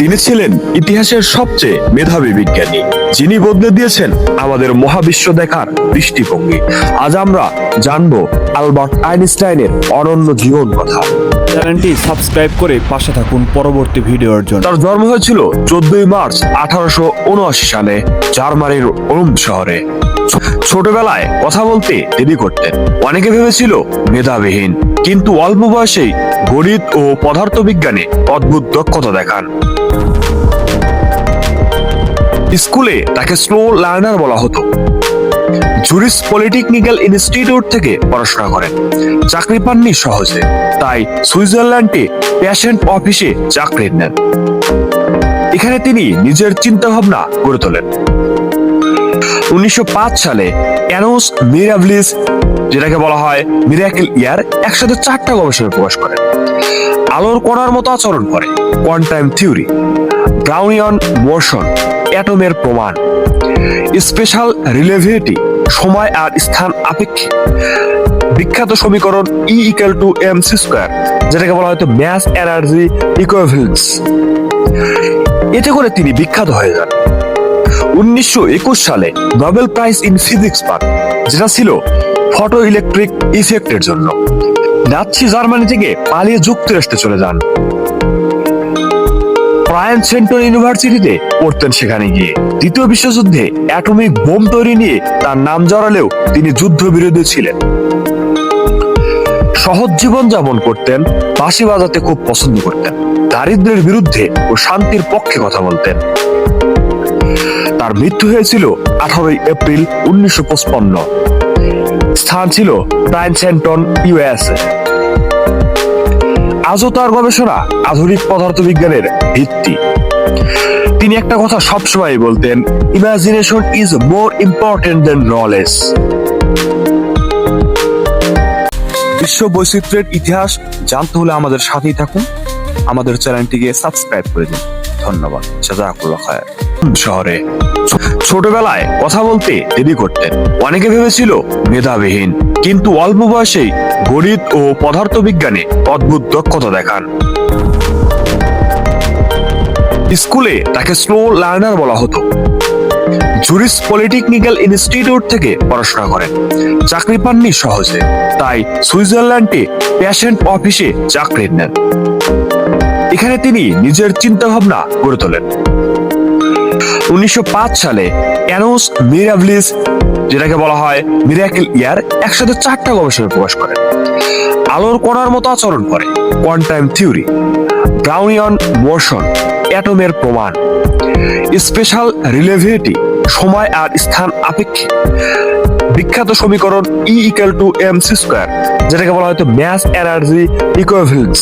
তিনি ছিলেন ইতিহাসের সবচেয়ে মেধাবী বিজ্ঞানী যিনি বদলে দিয়েছেন আমাদের মহাবিশ্ব দেখার দৃষ্টিভঙ্গি। আজ আমরা জানব আলবার্ট আইনস্টাইনের অনন্য জীবন কথা। চ্যানেলটি সাবস্ক্রাইব করে পাশে থাকুন পরবর্তী ভিডিওর জন্য। তার জন্ম হয়েছিল চোদ্দই মার্চ আঠারোশো উনআশি সালে জার্মানির ওম শহরে। ছোটবেলায় কথা বলতে দেরি করতেন। অনেকে ভেবেছিল মেধাবিহীন কিন্তু অল্প বয়সেই গণিত ও পদার্থবিজ্ঞানে অদ্ভুত দক্ষতা দেখান। স্কুলে তাকে স্লো লার্নার বলা হতো। জুরিস পলিটেকনিক্যাল ইনস্টিটিউট থেকে পড়াশোনা করেন। চাকরি পাননি সহজে, তাই সুইজারল্যান্ডে প্যাশেন্ট অফিসে চাকরি নেন। এখানে তিনি নিজের চিন্তা ভাবনা গড়ে তোলেন। উনিশশো পাঁচ সালে অ্যানোস মিরাভলিস যেটাকে বলা হয় মিরাকেল ইয়ার একসাথে চারটা গবেষণা প্রকাশ করেন আলোর কণার মতো আচরণ করে কোয়ান্টাম থিওরি ব্রাউনিয়ন মোশন অ্যাটমের প্রমাণ স্পেশাল রিলেভিটি সময় আর স্থান আপেক্ষে বিখ্যাত সমীকরণ E equal to M C square যেটাকে বলা হয়তো ম্যাস এনার্জি ইকুইভ্যালেন্স এতে করে তিনি বিখ্যাত হয়ে যান। উনিশশো একুশ সালে নোবেল প্রাইজ ইন ফিজিক্স পান, যেটা ছিল ফটো ইলেকট্রিক ইফেক্টের জন্য। নাৎসি জার্মানি থেকে পালিয়ে যুক্তরাষ্ট্রে চলে যান। ব্রায়ান সেন্টন ইউনিভার্সিটিতে পড়তেন সেখানে গিয়ে। দ্বিতীয় বিশ্বযুদ্ধে অ্যাটমিক বোম তৈরি নিয়ে তার নাম জড়ালেও তিনি যুদ্ধবিরোধী ছিলেন। সহজ জীবন যাপন করতেন, বাঁশি বাজাতে খুব পছন্দ করতেন। দারিদ্র্যের বিরুদ্ধে ও শান্তির পক্ষে কথা বলতেন। তার মৃত্যু হয়েছিল আঠারোই এপ্রিল উনিশশো স্থান ছিল প্রাইন সেন্টন ইউএসএ আজও তার গবেষণা আধুনিক পদার্থবিজ্ঞানের ভিত্তি। তিনি একটা কথা সবসময় বলতেন imagination is more important than knowledge বিশ্ব বৈচিত্র্যের ইতিহাস জানতে হলে আমাদের সাথেই থাকুন। আমাদের চ্যানেলটিকে সাবস্ক্রাইব করে দিন। ধন্যবাদ। জাজাকুল্লাহ খায়ের। শহরে। ছোটবেলায় কথা বলতে দেরি করতেন অনেকে ভেবেছিল মেধাবিহীন, কিন্তু অল্প বয়সেই গণিত ও পদার্থবিজ্ঞানে অদ্ভুত দক্ষতা দেখান। স্কুলে তাকে স্লো লার্নার বলা হতো। জুরিস পলিটেকনিক্যাল ইনস্টিটিউট থেকে পড়াশোনা করেন। চাকরি পাননি সহজে, তাই সুইজারল্যান্ডে প্যাশেন্ট অফিসে চাকরি নেন। এখানে তিনি নিজের চিন্তা ভাবনা গড়ে তোলেন। উনিশশো পাঁচ সালে অ্যানোস মিরাভলিস, যেটাকে বলা হয় মিরাকেল ইয়ার, একসাথে চারটা গবেষণা প্রকাশ করেন। আলোর কণার মতো আচরণ করে কোয়ান্টাম থিওরি, ব্রাউনিয়ন মোশন, অ্যাটমের প্রমাণ, স্পেশাল রিলেভিটি সময় আর স্থান আপেক্ষে বিখ্যাত সমীকরণ E equal to M C square যেটাকে বলা হয়তো ম্যাস এনার্জি ইকুইভ্যালেন্স